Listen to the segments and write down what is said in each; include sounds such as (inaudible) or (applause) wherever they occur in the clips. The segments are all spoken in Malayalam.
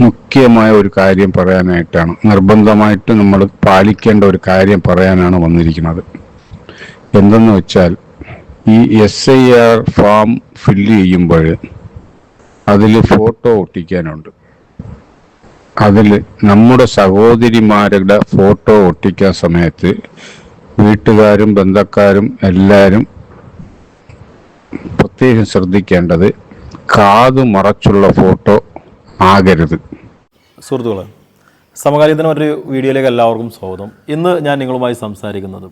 മുഖ്യമായ ഒരു കാര്യം പറയാനായിട്ടാണ്. നിർബന്ധമായിട്ട് നമ്മൾ പാലിക്കേണ്ട ഒരു കാര്യം പറയാനാണ് വന്നിരിക്കുന്നത്. എന്തെന്ന് വെച്ചാൽ ഈ S I R form fill ചെയ്യുമ്പോൾ അതിൽ ഫോട്ടോ ഒട്ടിക്കാനുണ്ട്. അതിൽ നമ്മുടെ സഹോദരിമാരുടെ ഫോട്ടോ ഒട്ടിക്കാൻ സമയത്ത് വീട്ടുകാരും ബന്ധക്കാരും എല്ലാവരും പ്രത്യേകം ശ്രദ്ധിക്കേണ്ടത് കാത് മറച്ചുള്ള ഫോട്ടോ ആകരുത്. സുഹൃത്തുക്കളെ സമകാലീന ഒരു വീഡിയോയിലേക്ക് എല്ലാവർക്കും സ്വാഗതം. ഇന്ന് ഞാൻ നിങ്ങളുമായി സംസാരിക്കുന്നത്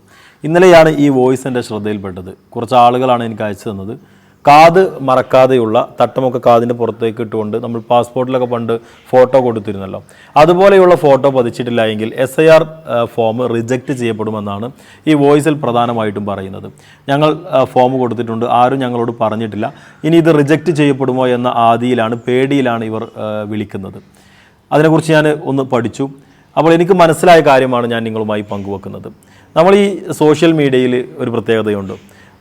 ഇന്നലെയാണ് ഈ വോയിസ് എന്റെ ശ്രദ്ധയിൽപ്പെട്ടത്. കുറച്ച് ആളുകളാണ് എനിക്ക് അയച്ചു തന്നത്. കാത് മറക്കാതെയുള്ള തട്ടമൊക്കെ കാതിന്റെ പുറത്തേക്ക് ഇട്ടുകൊണ്ട് നമ്മൾ പാസ്പോർട്ടിലൊക്കെ പണ്ട് ഫോട്ടോ കൊടുത്തിരുന്നല്ലോ. അതുപോലെയുള്ള ഫോട്ടോ പതിച്ചിട്ടില്ല എങ്കിൽ S I R form reject ചെയ്യപ്പെടുമെന്നാണ് ഈ വോയിസിൽ പ്രധാനമായിട്ടും പറയുന്നത്. ഞങ്ങൾ ഫോം കൊടുത്തിട്ടുണ്ട്. ആരും ഞങ്ങളോട് പറഞ്ഞിട്ടില്ല. ഇനി ഇത് റിജക്റ്റ് ചെയ്യപ്പെടുമോ എന്ന ആദിയിലാണ് പേടിയിലാണ് ഇവർ വിളിക്കുന്നത്. അതിനെക്കുറിച്ച് ഞാൻ ഒന്ന് പഠിച്ചു. അപ്പോൾ എനിക്ക് മനസ്സിലായ കാര്യമാണ് ഞാൻ നിങ്ങളുമായി പങ്കുവെക്കുന്നത്. നമ്മൾ ഈ സോഷ്യൽ മീഡിയയിൽ ഒരു പ്രത്യേകതയുണ്ട്.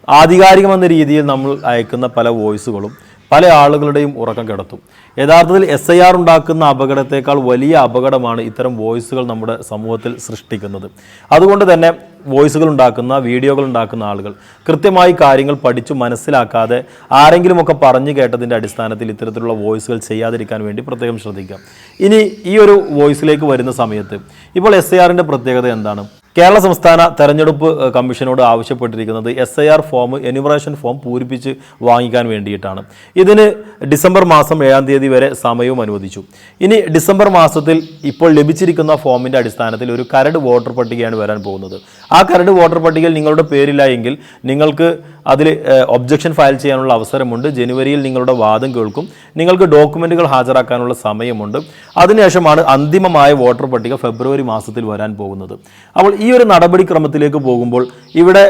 ആധികാരികമെന്ന രീതിയിൽ നമ്മൾ അയക്കുന്ന പല വോയിസുകളും പല ആളുകളുടെയും ഉറക്കം കിടത്തും. യഥാർത്ഥത്തിൽ എസ് ഐ ആർ ഉണ്ടാക്കുന്ന അപകടത്തേക്കാൾ വലിയ അപകടമാണ് ഇത്തരം വോയിസുകൾ നമ്മുടെ സമൂഹത്തിൽ സൃഷ്ടിക്കുന്നത്. അതുകൊണ്ട് തന്നെ വോയിസുകൾ ഉണ്ടാക്കുന്ന വീഡിയോകൾ ഉണ്ടാക്കുന്ന ആളുകൾ കൃത്യമായി കാര്യങ്ങൾ പഠിച്ചു മനസ്സിലാക്കാതെ ആരെങ്കിലുമൊക്കെ പറഞ്ഞു കേട്ടതിന്റെ അടിസ്ഥാനത്തിൽ ഇത്തരത്തിലുള്ള വോയിസുകൾ ചെയ്യാതിരിക്കാൻ വേണ്ടി പ്രത്യേകം ശ്രദ്ധിക്കാം ഇനി ഈ ഒരു വോയിസിലേക്ക് വരുന്ന സമയത്ത് ഇപ്പോൾ എസ് ഐ ആറിന്റെ പ്രത്യേകത എന്താണ്? കേരള സംസ്ഥാന തെരഞ്ഞെടുപ്പ് കമ്മീഷനോട് ആവശ്യപ്പെട്ടിരിക്കുന്നത് S I R form enumeration form പൂരിപ്പിച്ച് വാങ്ങിക്കാൻ വേണ്ടിയിട്ടാണ്. ഇതിന് ഡിസംബർ മാസം ഏഴാം തീയതി വരെ സമയവും അനുവദിച്ചു. ഇനി ഡിസംബർ മാസത്തിൽ ഇപ്പോൾ ലഭിച്ചിരിക്കുന്ന ഫോമിന്റെ അടിസ്ഥാനത്തിൽ ഒരു കരട് വോട്ടർ പട്ടികയാണ് വരാൻ പോകുന്നത്. ആ കരട് വോട്ടർ പട്ടികയിൽ നിങ്ങളുടെ പേരില്ല എങ്കിൽ നിങ്ങൾക്ക് അതിൽ ഒബ്ജക്ഷൻ ഫയൽ ചെയ്യാനുള്ള അവസരമുണ്ട്. ജനുവരിയിൽ നിങ്ങളുടെ വാദം കേൾക്കും. നിങ്ങൾക്ക് ഡോക്യുമെന്റുകൾ ഹാജരാക്കാനുള്ള സമയമുണ്ട്. അതിനുശേഷമാണ് അന്തിമമായ വോട്ടർ പട്ടിക ഫെബ്രുവരി മാസത്തിൽ വരാൻ പോകുന്നത്. അപ്പോൾ ഈ ഒരു നടപടിക്രമത്തിലേക്ക് പോകുമ്പോൾ ഇവിടെ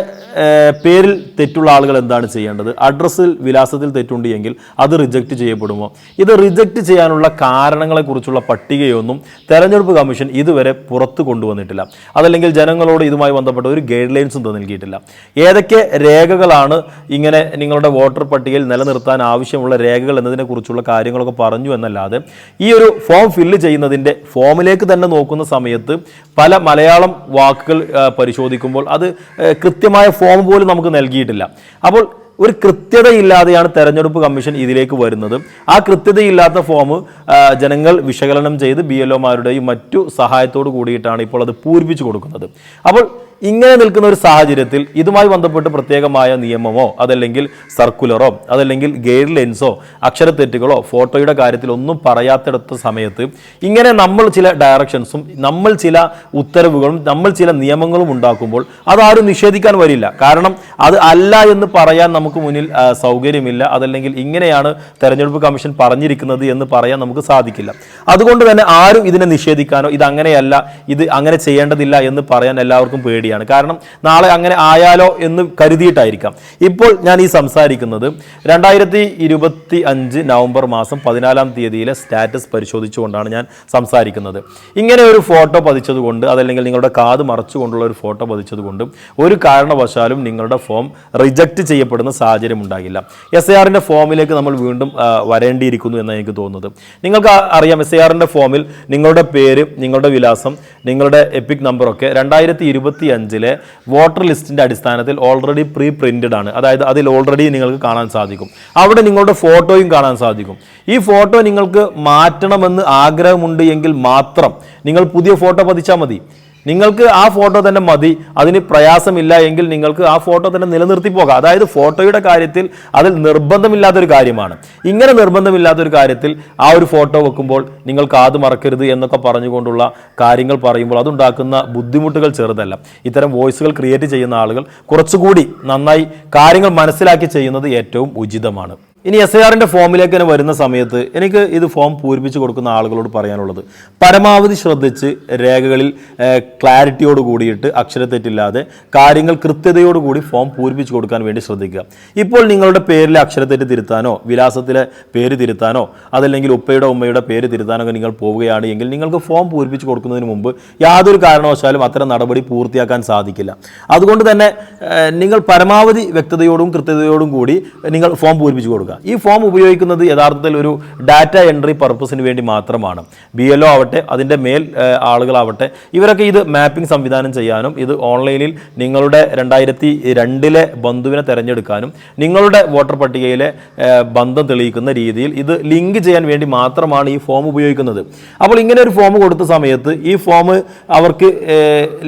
പേരിൽ തെറ്റുള്ള ആളുകൾ എന്താണ് ചെയ്യേണ്ടത്? അഡ്രസ്സിൽ വിലാസത്തിൽ തെറ്റുണ്ട് എങ്കിൽ അത് റിജക്റ്റ് ചെയ്യപ്പെടുമോ? ഇത് റിജക്റ്റ് ചെയ്യാനുള്ള കാരണങ്ങളെക്കുറിച്ചുള്ള പട്ടികയൊന്നും തെരഞ്ഞെടുപ്പ് കമ്മീഷൻ ഇതുവരെ പുറത്തു കൊണ്ടുവന്നിട്ടില്ല. അതല്ലെങ്കിൽ ജനങ്ങളോട് ഇതുമായി ബന്ധപ്പെട്ട ഒരു ഗൈഡ് ലൈൻസും നൽകിയിട്ടില്ല ഏതൊക്കെ രേഖകളാണ് ഇങ്ങനെ നിങ്ങളുടെ വോട്ടർ പട്ടികയിൽ നിലനിർത്താൻ ആവശ്യമുള്ള രേഖകൾ എന്നതിനെക്കുറിച്ചുള്ള കാര്യങ്ങളൊക്കെ പറഞ്ഞു എന്നല്ലാതെ ഈ ഒരു ഫോം ഫില്ല് ചെയ്യുന്നതിന്റെ ഫോമിലേക്ക് തന്നെ നോക്കുന്ന സമയത്ത് പല മലയാളം വാക്കുകൾ പരിശോധിക്കുമ്പോൾ അത് കൃത്യമായ ഫോം പോലും നമുക്ക് നൽകിയിട്ടില്ല. അപ്പോൾ ഒരു കൃത്യതയില്ലാതെയാണ് തെരഞ്ഞെടുപ്പ് കമ്മീഷൻ ഇതിലേക്ക് വരുന്നത്. ആ കൃത്യതയില്ലാത്ത ഫോം ജനങ്ങൾ വിശകലനം ചെയ്ത് ബി എൽ ഒമാരുടെയും മറ്റു സഹായത്തോട് കൂടിയിട്ടാണ് ഇപ്പോൾ അത് പൂരിപ്പിച്ചു കൊടുക്കുന്നത്. അപ്പോൾ ഇങ്ങനെ നിൽക്കുന്ന ഒരു സാഹചര്യത്തിൽ ഇതുമായി ബന്ധപ്പെട്ട് പ്രത്യേകമായ നിയമമോ അതല്ലെങ്കിൽ സർക്കുലറോ അതല്ലെങ്കിൽ ഗൈഡ് ലൈൻസോ അക്ഷരത്തെറ്റുകളോ ഫോട്ടോയുടെ കാര്യത്തിൽ ഒന്നും പറയാത്തിടത്ത സമയത്ത് ഇങ്ങനെ നമ്മൾ ചില ഡയറക്ഷൻസും നമ്മൾ ചില ഉത്തരവുകളും നമ്മൾ ചില നിയമങ്ങളും ഉണ്ടാക്കുമ്പോൾ അതാരും നിഷേധിക്കാൻ വരില്ല. കാരണം അത് അല്ല എന്ന് പറയാൻ നമുക്ക് മുന്നിൽ സൗകര്യമില്ല. അതല്ലെങ്കിൽ ഇങ്ങനെയാണ് തെരഞ്ഞെടുപ്പ് കമ്മീഷൻ പറഞ്ഞിരിക്കുന്നത് എന്ന് പറയാൻ നമുക്ക് സാധിക്കില്ല. അതുകൊണ്ട് തന്നെ ആരും ഇതിനെ നിഷേധിക്കാനോ ഇത് അങ്ങനെയല്ല ഇത് അങ്ങനെ ചെയ്യേണ്ടതില്ല എന്ന് പറയാൻ എല്ലാവർക്കും പേടിയാണ് കാരണം നാളെ അങ്ങനെ ആയാലോ എന്ന് കരുതിയിട്ടായിരിക്കാം. ഇപ്പോൾ ഞാൻ ഈ സംസാരിക്കുന്നത് രണ്ടായിരത്തി ഇരുപത്തി അഞ്ച് നവംബർ മാസം പതിനാലാം തീയതിയിലെ സ്റ്റാറ്റസ് പരിശോധിച്ചുകൊണ്ടാണ് ഞാൻ സംസാരിക്കുന്നത്. ഇങ്ങനെ ഒരു ഫോട്ടോ പതിച്ചതുകൊണ്ട് അതല്ലെങ്കിൽ നിങ്ങളുടെ കാത് മറച്ചുകൊണ്ടുള്ള ഒരു ഫോട്ടോ പതിച്ചതുകൊണ്ട് ഒരു കാരണവശാലും നിങ്ങളുടെ ഫോം റിജക്റ്റ് ചെയ്യപ്പെടുന്ന സാഹചര്യം ഉണ്ടാകില്ല. എസ് എ ആറിന്റെ ഫോമിലേക്ക് നമ്മൾ വീണ്ടും വരേണ്ടിയിരിക്കുന്നു എന്നാണ് എനിക്ക് തോന്നുന്നത്. നിങ്ങൾക്ക് അറിയാം എസ് എ ആറിന്റെ ഫോമിൽ നിങ്ങളുടെ പേര് നിങ്ങളുടെ വിലാസം നിങ്ങളുടെ എപ്പിക് നമ്പറൊക്കെ രണ്ടായിരത്തി ഇരുപത്തി അഞ്ചിലെ വോട്ടർ ലിസ്റ്റിന്റെ അടിസ്ഥാനത്തിൽ ഓൾറെഡി പ്രീ പ്രിന്റഡ് ആണ്. അതായത് അതിൽ ഓൾറെഡി നിങ്ങൾക്ക് കാണാൻ സാധിക്കും. അവിടെ നിങ്ങളുടെ ഫോട്ടോയും കാണാൻ സാധിക്കും. ഈ ഫോട്ടോ നിങ്ങൾക്ക് മാറ്റണമെന്ന് ആഗ്രഹമുണ്ട് എങ്കിൽ മാത്രം നിങ്ങൾ പുതിയ ഫോട്ടോ പതിച്ചാൽ മതി. നിങ്ങൾക്ക് ആ ഫോട്ടോ തന്നെ മതി അതിന് പ്രയാസമില്ല എങ്കിൽ നിങ്ങൾക്ക് ആ ഫോട്ടോ തന്നെ നിലനിർത്തി പോകാം. അതായത് ഫോട്ടോയുടെ കാര്യത്തിൽ അതിൽ നിർബന്ധമില്ലാത്തൊരു കാര്യമാണ്. ഇങ്ങനെ നിർബന്ധമില്ലാത്തൊരു കാര്യത്തിൽ ആ ഒരു ഫോട്ടോ വെക്കുമ്പോൾ നിങ്ങൾക്ക് അത് മറക്കരുത് എന്നൊക്കെ പറഞ്ഞുകൊണ്ടുള്ള കാര്യങ്ങൾ പറയുമ്പോൾ അതുണ്ടാക്കുന്ന ബുദ്ധിമുട്ടുകൾ ചെറുതല്ല. ഇത്തരം വോയിസുകൾ ക്രിയേറ്റ് ചെയ്യുന്ന ആളുകൾ കുറച്ചുകൂടി നന്നായി കാര്യങ്ങൾ മനസ്സിലാക്കി ചെയ്യുന്നത് ഏറ്റവും ഉചിതമാണ്. ഇനി എസ് ആറിന്റെ ഫോമിലേക്ക് തന്നെ വരുന്ന സമയത്ത് എനിക്ക് ഇത് ഫോം പൂരിപ്പിച്ച് കൊടുക്കുന്ന ആളുകളോട് പറയാനുള്ളത്. പരമാവധി ശ്രദ്ധിച്ച് രേഖകളിൽ ക്ലാരിറ്റിയോട് കൂടിയിട്ട് അക്ഷരത്തെറ്റില്ലാതെ കാര്യങ്ങൾ കൃത്യതയോട് കൂടി ഫോം പൂരിപ്പിച്ച് കൊടുക്കാൻ വേണ്ടി ശ്രദ്ധിക്കുക. ഇപ്പോൾ നിങ്ങളുടെ പേരിലെ അക്ഷരത്തെറ്റ് തിരുത്താനോ വിലാസത്തിലെ പേര് തിരുത്താനോ അതല്ലെങ്കിൽ ഉപ്പയുടെ ഉമ്മയുടെ പേര് തിരുത്താനോ നിങ്ങൾ പോവുകയാണ് എങ്കിൽ നിങ്ങൾക്ക് ഫോം പൂരിപ്പിച്ച് കൊടുക്കുന്നതിന് മുമ്പ് യാതൊരു കാരണവശാലും അത്തരം നടപടി പൂർത്തിയാക്കാൻ സാധിക്കില്ല. അതുകൊണ്ട് തന്നെ നിങ്ങൾ പരമാവധി വ്യക്തതയോടും കൃത്യതയോടും കൂടി നിങ്ങൾ ഫോം പൂരിപ്പിച്ച് കൊടുക്കുക. ഓർക്കുക ഈ ഫോം ഉപയോഗിക്കുന്നത് യഥാർത്ഥത്തിൽ ഒരു ഡാറ്റ എൻട്രി പർപ്പസിന് വേണ്ടി മാത്രമാണ്. ബി എൽ ഒ ആവട്ടെ അതിന്റെ മേൽ ആളുകളാവട്ടെ ഇവരൊക്കെ ഇത് മാപ്പിംഗ് സംവിധാനം ചെയ്യാനും ഇത് ഓൺലൈനിൽ നിങ്ങളുടെ രണ്ടായിരത്തി രണ്ടിലെ ബന്ധുവിനെ തിരഞ്ഞെടുക്കാനും നിങ്ങളുടെ വോട്ടർ പട്ടികയിലെ ബന്ധം തെളിയിക്കുന്ന രീതിയിൽ ഇത് ലിങ്ക് ചെയ്യാൻ വേണ്ടി മാത്രമാണ് ഈ ഫോം ഉപയോഗിക്കുന്നത്. അപ്പോൾ ഇങ്ങനെ ഒരു ഫോം കൊടുത്ത സമയത്ത് ഈ ഫോം അവർക്ക്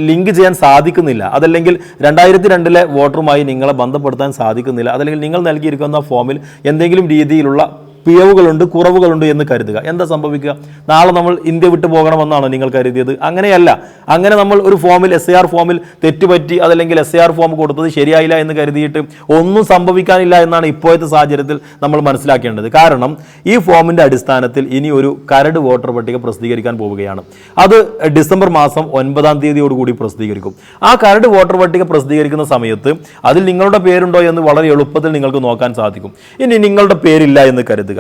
ലിങ്ക് ചെയ്യാൻ സാധിക്കുന്നില്ല. അതല്ലെങ്കിൽ രണ്ടായിരത്തി രണ്ടിലെ വോട്ടറുമായി നിങ്ങളെ ബന്ധപ്പെടുത്താൻ സാധിക്കുന്നില്ല. അതല്ലെങ്കിൽ നിങ്ങൾ നൽകിയിരിക്കുന്ന ഫോമിൽ എന്തെങ്കിലും രീതിയിലുള്ള പിഴവുകളുണ്ട് കുറവുകളുണ്ട് എന്ന് കരുതുക. എന്താ സംഭവിക്കുക? നാളെ നമ്മൾ ഇന്ത്യ വിട്ടു പോകണമെന്നാണ് നിങ്ങൾ കരുതിയത്? അങ്ങനെയല്ല. അങ്ങനെ നമ്മൾ ഒരു ഫോമിൽ എസ് ആർ ഫോമിൽ തെറ്റുപറ്റി അതല്ലെങ്കിൽ എസ് ആർ ഫോം കൊടുത്തത് ശരിയായില്ല എന്ന് കരുതിയിട്ട് ഒന്നും സംഭവിക്കാനില്ല എന്നാണ് ഇപ്പോഴത്തെ സാഹചര്യത്തിൽ നമ്മൾ മനസ്സിലാക്കേണ്ടത്. കാരണം ഈ ഫോമിന്റെ അടിസ്ഥാനത്തിൽ ഇനി ഒരു കരട് വോട്ടർ പട്ടിക പ്രസിദ്ധീകരിക്കാൻ പോവുകയാണ്. അത് ഡിസംബർ മാസം ഒൻപതാം തീയതിയോടുകൂടി പ്രസിദ്ധീകരിക്കും. ആ കരട് വോട്ടർ പട്ടിക പ്രസിദ്ധീകരിക്കുന്ന സമയത്ത് അതിൽ നിങ്ങളുടെ പേരുണ്ടോ എന്ന് വളരെ എളുപ്പത്തിൽ നിങ്ങൾക്ക് നോക്കാൻ സാധിക്കും. ഇനി നിങ്ങളുടെ പേരില്ല എന്ന് കരുതുക.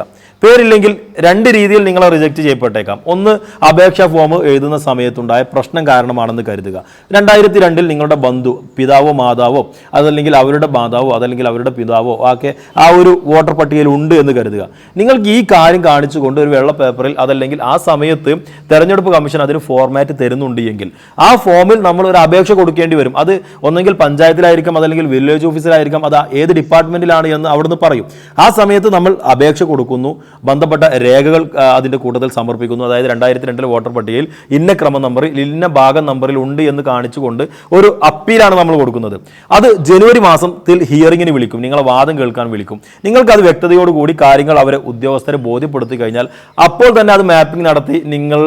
പേരില്ലെങ്കിൽ രണ്ട് രീതിയിൽ നിങ്ങളെ റിജക്റ്റ് ചെയ്യപ്പെട്ടേക്കാം. ഒന്ന് അപേക്ഷാ ഫോം എഴുതുന്ന സമയത്തുണ്ടായ പ്രശ്നം കാരണമാണെന്ന് കരുതുക. രണ്ടായിരത്തി രണ്ടിൽ നിങ്ങളുടെ ബന്ധു പിതാവോ മാതാവോ അതല്ലെങ്കിൽ അവരുടെ മാതാവോ അതല്ലെങ്കിൽ അവരുടെ പിതാവോ ഒക്കെ ആ ഒരു വോട്ടർ പട്ടികയിൽ ഉണ്ട് എന്ന് കരുതുക. നിങ്ങൾക്ക് ഈ കാര്യം കാണിച്ചുകൊണ്ട് ഒരു വെള്ള പേപ്പറിൽ അതല്ലെങ്കിൽ ആ സമയത്ത് തെരഞ്ഞെടുപ്പ് കമ്മീഷൻ അതിന് ഫോർമാറ്റ് തരുന്നുണ്ട് എങ്കിൽ ആ ഫോമിൽ നമ്മൾ ഒരു അപേക്ഷ കൊടുക്കേണ്ടി വരും. അത് ഒന്നെങ്കിൽ പഞ്ചായത്തിലായിരിക്കാം അതല്ലെങ്കിൽ വില്ലേജ് ഓഫീസിലായിരിക്കാം അത് ഏത് ഡിപ്പാർട്ട്മെന്റിലാണ് എന്ന് അവിടുന്ന് പറയും. ആ സമയത്ത് നമ്മൾ അപേക്ഷ കൊടുക്കുന്നു. ബന്ധപ്പെട്ട രേഖകൾ അതിന്റെ കൂട്ടത്തിൽ സമർപ്പിക്കുന്നു. അതായത് രണ്ടായിരത്തി രണ്ടിലെ വോട്ടർ പട്ടികയിൽ ഇന്ന ക്രമ നമ്പറിൽ ഇന്ന ഭാഗം നമ്പറിൽ ഉണ്ട് എന്ന് കാണിച്ചുകൊണ്ട് ഒരു അപ്പീലാണ് നമ്മൾ കൊടുക്കുന്നത്. അത് ജനുവരി മാസത്തിൽ ഹിയറിങ്ങിന് വിളിക്കും. നിങ്ങളെ വാദം കേൾക്കാൻ വിളിക്കും. നിങ്ങൾക്ക് അത് വ്യക്തതയോടുകൂടി കാര്യങ്ങൾ അവരെ ഉദ്യോഗസ്ഥരെ ബോധ്യപ്പെടുത്തി കഴിഞ്ഞാൽ അപ്പോൾ തന്നെ അത് മാപ്പിംഗ് നടത്തി നിങ്ങൾ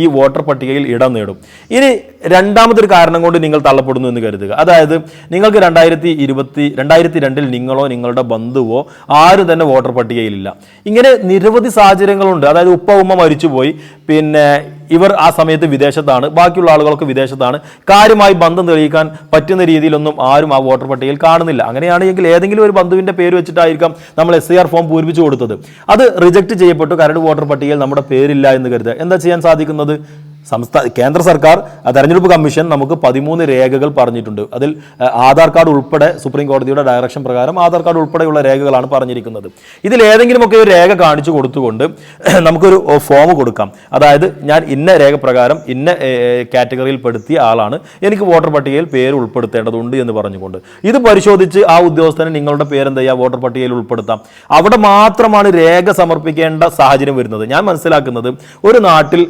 ഈ വോട്ടർ പട്ടികയിൽ ഇടം നേടും. ഇനി രണ്ടാമത്തെ ഒരു കാരണം കൊണ്ട് നിങ്ങൾ തള്ളപ്പെടുന്നു എന്ന് കരുതുക. അതായത് നിങ്ങൾക്ക് രണ്ടായിരത്തി ഇരുപത്തി രണ്ടായിരത്തി രണ്ടിൽ നിങ്ങളോ നിങ്ങളുടെ ബന്ധുവോ ആരും തന്നെ വോട്ടർ പട്ടികയിലില്ല. ഇങ്ങനെ നിരവധി സാഹചര്യങ്ങളുണ്ട്. അതായത് ഉപ്പ ഉമ്മ മരിച്ചുപോയി. പിന്നെ ഇവർ ആ സമയത്ത് വിദേശത്താണ്. ബാക്കിയുള്ള ആളുകളൊക്കെ വിദേശത്താണ്. കാര്യമായി ബന്ധം തെളിയിക്കാൻ പറ്റുന്ന രീതിയിലൊന്നും ആരും ആ വോട്ടർ പട്ടികയിൽ കാണുന്നില്ല. അങ്ങനെയാണെങ്കിൽ ഏതെങ്കിലും ഒരു ബന്ധുവിന്റെ പേര് വെച്ചിട്ടായിരിക്കാം നമ്മൾ എസ് ഫോം പൂരിപ്പിച്ചു കൊടുത്തത്. അത് റിജക്ട് ചെയ്യപ്പെട്ടു. കരട് വോട്ടർ പട്ടികയിൽ നമ്മുടെ പേരില്ല എന്ന് കരുതുക. എന്താ ചെയ്യാൻ സാധിക്കുന്നത്? സംസ്ഥാന കേന്ദ്ര സർക്കാർ തെരഞ്ഞെടുപ്പ് കമ്മീഷൻ നമുക്ക് പതിമൂന്ന് രേഖകൾ പറഞ്ഞിട്ടുണ്ട്. അതിൽ ആധാർ കാർഡ് ഉൾപ്പെടെ സുപ്രീം കോടതിയുടെ ഡയറക്ഷൻ പ്രകാരം ആധാർ കാർഡ് ഉൾപ്പെടെയുള്ള രേഖകളാണ് പറഞ്ഞിരിക്കുന്നത്. ഇതിൽ ഏതെങ്കിലുമൊക്കെ ഒരു രേഖ കാണിച്ചു കൊടുത്തുകൊണ്ട് (clears throat) നമുക്കൊരു ഫോം കൊടുക്കാം. അതായത് ഞാൻ ഇന്ന രേഖ പ്രകാരം ഇന്ന കാറ്റഗറിയിൽ പെടുത്തിയ ആളാണ്. എനിക്ക് വോട്ടർ പട്ടികയിൽ പേര് ഉൾപ്പെടുത്തേണ്ടതുണ്ട് എന്ന് പറഞ്ഞുകൊണ്ട്. ഇത് പരിശോധിച്ച് ആ ഉദ്യോഗസ്ഥന് നിങ്ങളുടെ പേരെന്ത് ചെയ്യുക വോട്ടർ പട്ടികയിൽ ഉൾപ്പെടുത്താം. അവിടെ മാത്രമാണ് രേഖ സമർപ്പിക്കേണ്ട സാഹചര്യം വരുന്നത്. ഞാൻ മനസ്സിലാക്കുന്നത് ഒരു നാട്ടിൽ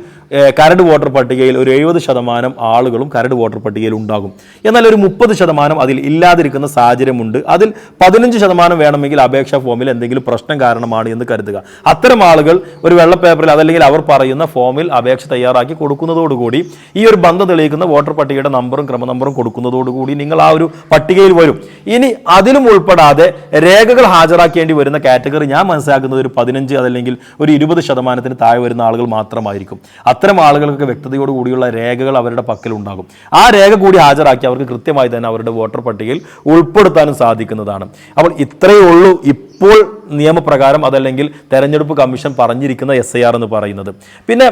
കരട് വോട്ടർ പട്ടികയിൽ ഒരു എഴുപത് ശതമാനം ആളുകളും കരട് വോട്ടർ പട്ടികയിൽ ഉണ്ടാകും. എന്നാൽ ഒരു മുപ്പത് ശതമാനം അതിൽ ഇല്ലാതിരിക്കുന്ന സാഹചര്യമുണ്ട്. അതിൽ പതിനഞ്ച് ശതമാനം വേണമെങ്കിൽ അപേക്ഷാ ഫോമിൽ എന്തെങ്കിലും പ്രശ്നം കാരണമാണ് എന്ന് കരുതുക. അത്തരം ആളുകൾ ഒരു വെള്ള പേപ്പറിൽ അതല്ലെങ്കിൽ അവർ പറയുന്ന ഫോമിൽ അപേക്ഷ തയ്യാറാക്കി കൊടുക്കുന്നതോടുകൂടി ഈ ഒരു ബന്ധം തെളിയിക്കുന്ന വോട്ടർ പട്ടികയുടെ നമ്പറും ക്രമനമ്പറും കൊടുക്കുന്നതോടുകൂടി നിങ്ങൾ ആ ഒരു പട്ടികയിൽ വരും. ഇനി അതിലും ഉൾപ്പെടാതെ രേഖകൾ ഹാജരാക്കേണ്ടി വരുന്ന കാറ്റഗറി ഞാൻ മനസ്സിലാക്കുന്നത് ഒരു പതിനഞ്ച് അതല്ലെങ്കിൽ ഒരു ഇരുപത് ശതമാനത്തിന് താഴെ വരുന്ന ആളുകൾ മാത്രമായിരിക്കും. അത്തരം ആളുകൾക്ക് വ്യക്തതയോട് കൂടിയുള്ള രേഖകൾ അവരുടെ പക്കലുണ്ടാകും ആ രേഖ കൂടി ഹാജരാക്കി അവർക്ക് കൃത്യമായി തന്നെ അവരുടെ വോട്ടർ പട്ടികയിൽ ഉൾപ്പെടുത്താനും സാധിക്കുന്നതാണ്. അപ്പോൾ ഇത്രയേ ഉള്ളൂ ഇപ്പോൾ നിയമപ്രകാരം അതല്ലെങ്കിൽ തെരഞ്ഞെടുപ്പ് കമ്മീഷൻ പറഞ്ഞിരിക്കുന്ന എസ് എന്ന് പറയുന്നത്. പിന്നെ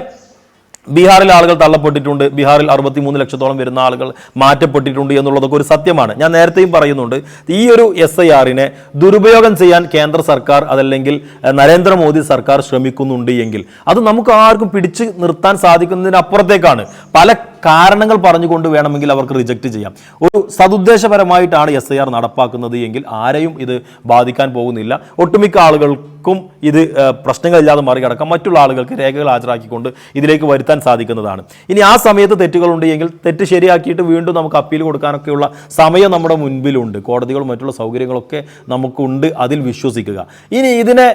ബീഹാറിൽ ആളുകൾ തള്ളപ്പെട്ടിട്ടുണ്ട്. ബീഹാറിൽ അറുപത്തിമൂന്ന് ലക്ഷത്തോളം വരുന്ന ആളുകൾ മാറ്റപ്പെട്ടിട്ടുണ്ട് എന്നുള്ളതൊക്കെ ഒരു സത്യമാണ്. ഞാൻ നേരത്തെയും പറയുന്നുണ്ട് ഈ ഒരു എസ് ഐ ആറിനെ ദുരുപയോഗം ചെയ്യാൻ കേന്ദ്ര സർക്കാർ അതല്ലെങ്കിൽ നരേന്ദ്രമോദി സർക്കാർ ശ്രമിക്കുന്നുണ്ട് എങ്കിൽ അത് നമുക്ക് ആർക്കും പിടിച്ചു നിർത്താൻ സാധിക്കുന്നതിനപ്പുറത്തേക്കാണ്. പല കാരണങ്ങൾ പറഞ്ഞുകൊണ്ട് വേണമെങ്കിൽ അവർക്ക് റിജക്റ്റ് ചെയ്യാം. ഒരു സതുദ്ദേശപരമായിട്ടാണ് എസ് ഐ ആർ നടപ്പാക്കുന്നത് എങ്കിൽ ആരെയും ഇത് ബാധിക്കാൻ പോകുന്നില്ല. ഒട്ടുമിക്ക ആളുകൾക്കും ഇത് പ്രശ്നങ്ങളില്ലാതെ മറികടക്കാം. മറ്റുള്ള ആളുകൾക്ക് രേഖകൾ ഹാജരാക്കിക്കൊണ്ട് ഇതിലേക്ക് വരുത്താൻ സാധിക്കുന്നതാണ്. ഇനി ആ സമയത്ത് തെറ്റുകളുണ്ട് എങ്കിൽ തെറ്റ് ശരിയാക്കിയിട്ട് വീണ്ടും നമുക്ക് അപ്പീൽ കൊടുക്കാനൊക്കെയുള്ള സമയം നമ്മുടെ മുൻപിലുണ്ട്. കോടതികളും മറ്റുള്ള സൗകര്യങ്ങളൊക്കെ നമുക്കുണ്ട് അതിൽ വിശ്വസിക്കുക. ഇനി ഇതിനെ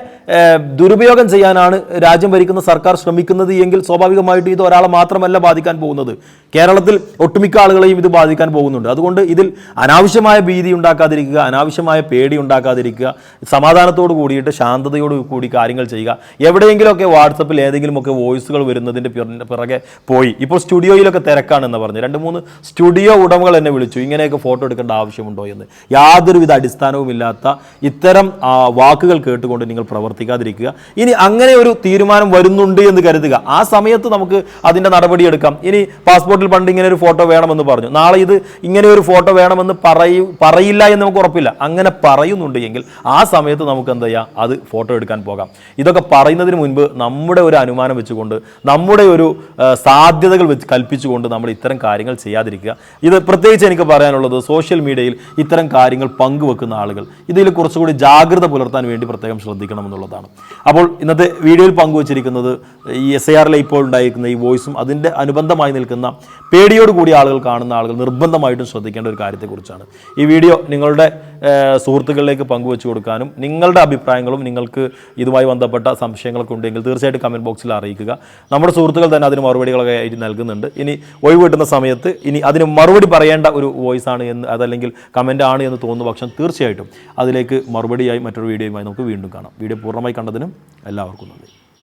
ദുരുപയോഗം ചെയ്യാനാണ് രാജ്യം ഭരിക്കുന്ന സർക്കാർ ശ്രമിക്കുന്നത് എങ്കിൽ സ്വാഭാവികമായിട്ടും ഇത് ഒരാളെ മാത്രമല്ല ബാധിക്കാൻ പോകുന്നത്. കേരളത്തിൽ ഒട്ടുമിക്ക ആളുകളെയും ഇത് ബാധിക്കാൻ പോകുന്നുണ്ട്. അതുകൊണ്ട് ഇതിൽ അനാവശ്യമായ ഭീതി ഉണ്ടാക്കാതിരിക്കുക അനാവശ്യമായ പേടി ഉണ്ടാക്കാതിരിക്കുക സമാധാനത്തോട് കൂടിയിട്ട് ശാന്തതയോട് കൂടി കാര്യങ്ങൾ ചെയ്യുക. എവിടെയെങ്കിലുമൊക്കെ വാട്സപ്പിൽ ഏതെങ്കിലുമൊക്കെ വോയിസുകൾ വരുന്നതിന്റെ പിറ- പിറകെ പോയി. ഇപ്പോൾ സ്റ്റുഡിയോയിലൊക്കെ തിരക്കാണെന്ന് പറഞ്ഞു രണ്ട് മൂന്ന് സ്റ്റുഡിയോ ഉടമകൾ എന്നെ വിളിച്ചു. ഇങ്ങനെയൊക്കെ ഫോട്ടോ എടുക്കേണ്ട ആവശ്യമുണ്ടോ എന്ന്. യാതൊരുവിധ അടിസ്ഥാനവുമില്ലാത്ത ഇത്തരം വാക്കുകൾ കേട്ടുകൊണ്ട് നിങ്ങൾ പ്രവർത്തിക്കാതിരിക്കുക. ഇനി അങ്ങനെ ഒരു തീരുമാനം വരുന്നുണ്ട് എന്ന് കരുതുക. ആ സമയത്ത് നമുക്ക് അതിന്റെ നടപടിയെടുക്കാം. ഇനി പാസ്പോർട്ട് പാസ്പോർട്ടിൽ പണ്ട് ഇങ്ങനെ ഒരു ഫോട്ടോ വേണമെന്ന് പറഞ്ഞു. നാളെ ഇത് ഇങ്ങനെ ഒരു ഫോട്ടോ വേണമെന്ന് പറയൂ പറയില്ല എന്ന് നമുക്ക് ഉറപ്പില്ല. അങ്ങനെ പറയുന്നുണ്ട് എങ്കിൽ ആ സമയത്ത് നമുക്ക് എന്താ ചെയ്യാം? അത് ഫോട്ടോ എടുക്കാൻ പോകാം. ഇതൊക്കെ പറയുന്നതിന് മുൻപ് നമ്മുടെ ഒരു അനുമാനം വെച്ചുകൊണ്ട് നമ്മുടെ ഒരു സാധ്യതകൾ വെച്ച് കൽപ്പിച്ചുകൊണ്ട് നമ്മൾ ഇത്തരം കാര്യങ്ങൾ ചെയ്യാതിരിക്കുക. ഇത് പ്രത്യേകിച്ച് എനിക്ക് പറയാനുള്ളത് സോഷ്യൽ മീഡിയയിൽ ഇത്തരം കാര്യങ്ങൾ പങ്കുവെക്കുന്ന ആളുകൾ. ഇതിൽ കുറച്ചുകൂടി ജാഗ്രത പുലർത്താൻ വേണ്ടി പ്രത്യേകം ശ്രദ്ധിക്കണം എന്നുള്ളതാണ്. അപ്പോൾ ഇന്നത്തെ വീഡിയോയിൽ പങ്കുവച്ചിരിക്കുന്നത് ഈ എസ് ഐ ആറിലെ ഇപ്പോൾ ഉണ്ടായിരിക്കുന്ന ഈ വോയിസും അതിന്റെ അനുബന്ധമായി നിൽക്കുന്ന പേടിയോട് കൂടി ആളുകൾ കാണുന്ന ആളുകൾ നിർബന്ധമായിട്ടും ശ്രദ്ധിക്കേണ്ട ഒരു കാര്യത്തെക്കുറിച്ചാണ്. ഈ വീഡിയോ നിങ്ങളുടെ സുഹൃത്തുക്കളിലേക്ക് പങ്കുവെച്ചു കൊടുക്കാനും നിങ്ങളുടെ അഭിപ്രായങ്ങളും നിങ്ങൾക്ക് ഇതുമായി ബന്ധപ്പെട്ട സംശയങ്ങളൊക്കെ ഉണ്ടെങ്കിൽ തീർച്ചയായിട്ടും കമന്റ് ബോക്സിൽ അറിയിക്കുക. നമ്മുടെ സുഹൃത്തുക്കൾ തന്നെ അതിന് മറുപടികളൊക്കെ ആയിട്ട് നൽകുന്നുണ്ട്. ഇനി ഒഴിവ് കിട്ടുന്ന സമയത്ത് ഇനി അതിന് മറുപടി പറയേണ്ട ഒരു വോയിസ് ആണ് എന്ന് അതല്ലെങ്കിൽ കമന്റ് ആണ് എന്ന് തോന്നുന്ന പക്ഷം തീർച്ചയായിട്ടും അതിലേക്ക് മറുപടിയായി മറ്റൊരു വീഡിയോയുമായി നമുക്ക് വീണ്ടും കാണാം. വീഡിയോ പൂർണമായി കണ്ടതിനും എല്ലാവർക്കും നന്ദി.